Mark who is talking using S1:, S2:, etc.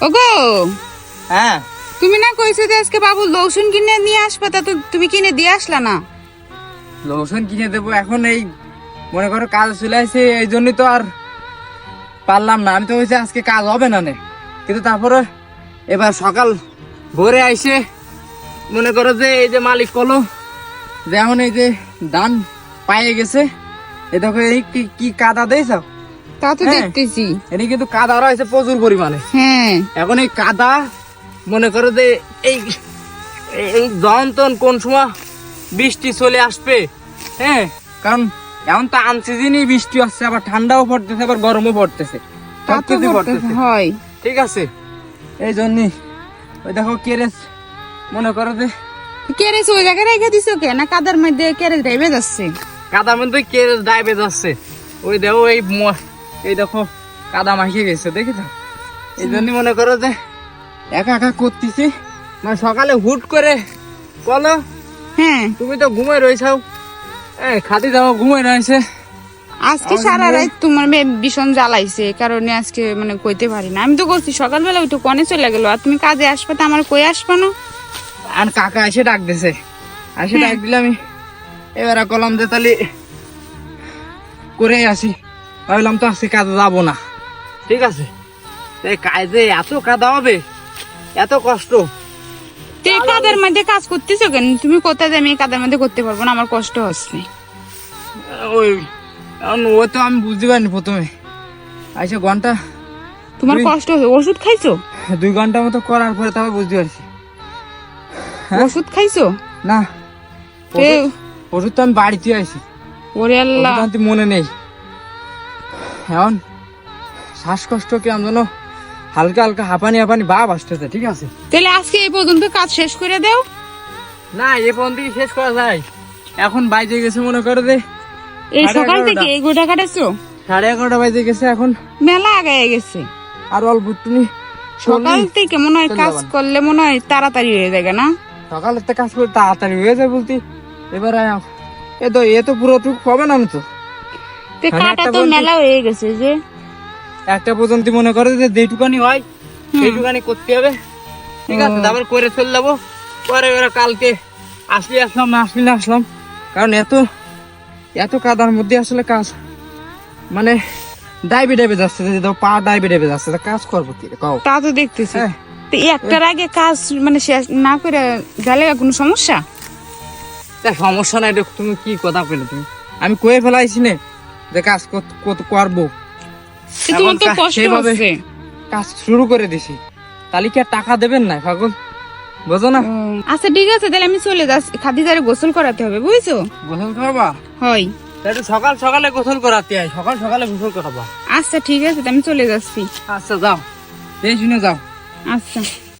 S1: ওগো!
S2: হ্যাঁ।
S1: তুমি না কইছো যে আজকে বাবু লসুন কিনে নিয়ে আসবে তা তো তুমি কিনে দিয়ে আসলা না।
S2: লোশন কিনে দেবো এখন এই মনে করো কাজ চলে আসছে এই জন্যই তো আর পারলাম না। আমি তো হয়েছে আজকে কাজ হবে না নে। কিন্তু তারপরে এবার সকাল ভোরে আইসে মনে করো যে এই যে মালিক কলো যে এখন এই যে ধান পাইয়ে গেছে এ দেখো এই কি কি কাদা দিয়েছ
S1: তা তো
S2: হ্যাঁ।
S1: দেখতেছি।
S2: এটি কিন্তু কাদা রয়েছে প্রচুর পরিমাণে।
S1: হ্যাঁ।
S2: এখন এই কাদা মনে করো যে এই এই কোন সময় বৃষ্টি চলে আসবে হ্যাঁ? কারণ এখন তো আনসিজনই বৃষ্টি আসছে আবার ঠান্ডাও পড়তেছে আবার গরমও পড়তেছে। সবকিছু পড়তেছে।
S1: হয়।
S2: ঠিক আছে? এই জন্যই ওই দেখো কেরেস মনে করো যে
S1: কেরেস ওই জায়গায় রেখে দিছো কে? না কাদার মধ্যে কেরেস রেবে যাচ্ছে?
S2: কাদার মধ্যে কেরেস ডাইবে যাচ্ছে। ওই দেখো এই এই দেখো কাদা মাখিয়ে গেছে দেখি তো? এই জন্যই মনে করো যে একা একা করতেছি। মানে সকালে হুট করে বলো
S1: হ্যাঁ।
S2: তুমি তো ঘুমাই রয়েছাও। এই খাদি যাও ঘুমাই রয়েছে।
S1: আজকে সারা রাত তোমার মেয়ে ভীষণ জ্বালাইছে কারণে আজকে মানে কইতে পারি না। আমি তো করছি সকালবেলা ওইটু কনে চলে গেলো আর তুমি কাজে আসবে তো আমার কই আসবে না?
S2: আর কাকা এসে ডাক দিছে। এসে
S1: হ্যাঁ।
S2: ডাক দিলে আমি এবার কলাম যে তাহলে করে আসি। ভাবলাম তো আজকে কাজে যাব না। ঠিক আছে। এই কাজে এত কাদা হবে এত কষ্ট।
S1: তো এই কাদের মধ্যে কাজ করতেছো কেন? তুমি কোথায় যে আমি কাদের মধ্যে করতে পারব না? আমার কষ্ট হচ্ছে।
S2: ওই ও তো আমি বুঝতে পারিনি প্রথমে। আইসা ঘণ্টা
S1: তোমার কষ্ট হচ্ছে। ওষুধ খাইছো?
S2: দুই ঘণ্টা মতো করার পরে তারপর বুঝতে পারছি। হ্যাঁ?
S1: ওষুধ খাইছো?
S2: না।
S1: এ,
S2: ওষুধ- তো আমি বাড়িতে আইছি
S1: ওরে আল্লাহ।
S2: মনে নেই। এখন শ্বাসকষ্ট কি আমি যেন হালকা হালকা হাঁপানি হাঁপানি ভাব আসতেছে ঠিক আছে?
S1: তাহলে আজকে এই পর্যন্ত কাজ শেষ করে দাও।
S2: না এ পর্যন্ত শেষ করা যায়? এখন বাইজে গেছে মনে করে যে।
S1: এই সকাল। থেকে এই গোটা কাটাছো?
S2: সাড়ে এগারোটা বাজে গেছে এখন।
S1: মেলা আগায় গেছে।
S2: আর অল্প একটুনি
S1: সকাল থেকে মনে হয় কাজ করলে মনে হয় তাড়াতাড়ি হয়ে যাবে না?
S2: সকালের তো কাজ করে তাড়াতাড়ি হয়ে যায় বলতে। এবার এ তো এ তো পুরো টুক হবে না তো
S1: তো। কাটা তো মেলা হয়ে গেছে যে।
S2: একটা পর্যন্ত মনে করে যে যেটুকানি হয় সেইটুকানি করতে হবে। ঠিক আছে তারপর করে চলে যাব। পরে এবার কালকে আসলে আসলাম না আসলে না আসলাম। কারণ এত এত কাদার মধ্যে আসলে কাজ মানে ডাইবে ডাইবে যাচ্ছে যে পা ডাইবে ডাইবে যাচ্ছে কাজ করব কি কও।
S1: তা তো দেখতেছি।
S2: হ্যাঁ।
S1: একটার আগে কাজ মানে শেষ না করে গেলে কোনো সমস্যা?
S2: সমস্যা নাই তুমি কি কথা পেলে তুমি? আমি কয়ে ফেলাইছি নে। যে কাজ কত- কত করব। সেভাবে- কাজ শুরু করে দিছি। তাহলে কি আর টাকা দেবেন না পাগল? বোঝো না।
S1: আচ্ছা ঠিক আছে তাহলে আমি চলে যাচ্ছি। খাদিজারে গোসল করাতে হবে বুঝছ?
S2: গোসল করবা?
S1: হয়।
S2: একটু সকাল সকালে গোসল করাতে হয় সকাল সকালে গোসল করাবা।
S1: আচ্ছা ঠিক আছে আমি চলে যাচ্ছি।
S2: আচ্ছা যাও। এই শুনে যাও।
S1: আচ্ছা।